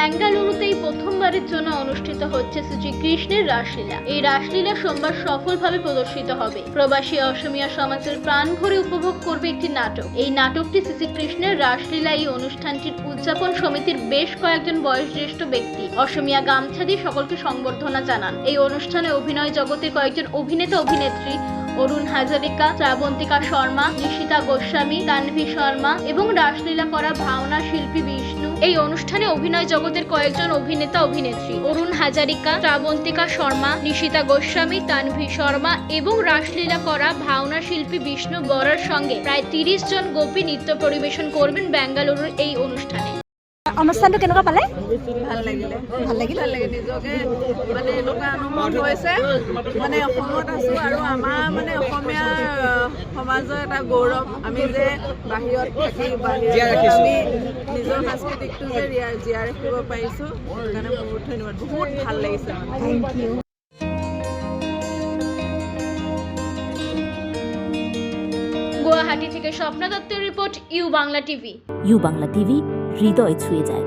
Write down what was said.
বেঙ্গালুরুতেই প্রথমবারের জন্য অনুষ্ঠিত হচ্ছে শ্রী শ্রীকৃষ্ণের রাসলীলা। এই রাসলীলা সোমবার সফলভাবে প্রদর্শিত হবে। প্রবাসী অসমিয়া সমাজের প্রাণ ভরে উপভোগ করবে একটি নাটক। এই নাটকটি শ্রী শ্রীকৃষ্ণের রাসলীলা এই অনুষ্ঠানটির উদযাপন সমিতির বেশ কয়েকজন বয়োজ্যেষ্ঠ ব্যক্তি, অসমিয়া গামছা দিয়ে সকলকে সংবর্ধনা জানান। এই অনুষ্ঠানে অভিনয় জগতের কয়েকজন অভিনেতা অভিনেত্রী অরুণ হাজারিকা, শ্রাবন্তিকা শর্মা, নিশিতা গোস্বামী, তানভি শর্মা এবং রাসলীলা করা ভাওনা শিল্পী বিষ্ণু। এই অনুষ্ঠানে অভিনয় জগতের কয়েকজন অভিনেতা, অভিনেত্রী অরুণ হাজারিকা, শ্রাবন্তিকা শর্মা, নিশিতা গোস্বামী, তানভি শর্মা এবং রাসলীলা করা ভাওনা শিল্পী বিষ্ণু বরার সঙ্গে প্রায় তিরিশ জন গোপী নৃত্য পরিবেশন করবেন বেঙ্গালুরুর এই অনুষ্ঠানে। অনুষ্ঠানটো কেনেকুৱা পালে? ভালো লাগিলে। ভালো লাগিল? ভালো লাগে নিজকে মানে এনেকুৱা অনুভৱ হৈছে। মানে অসমত আছোঁ আৰু আমাৰ মানে অসমীয়া সমাজৰ এটা গৌৰৱ। আমি যে বাহিৰত থাকি বাহিৰত আমি নিজৰ সাংস্কৃতিকটো যে জীয়াই ৰাখিব পাৰিছোঁ সেইকাৰণে বহুত ধন্যবাদ। বহুত ভালো লাগিছে থেংক ইউ গুয়াহাটি থেকে স্বপ্না দত্তের report U Bangla TV. U Bangla TV হৃদয় ছুঁয়ে যায়।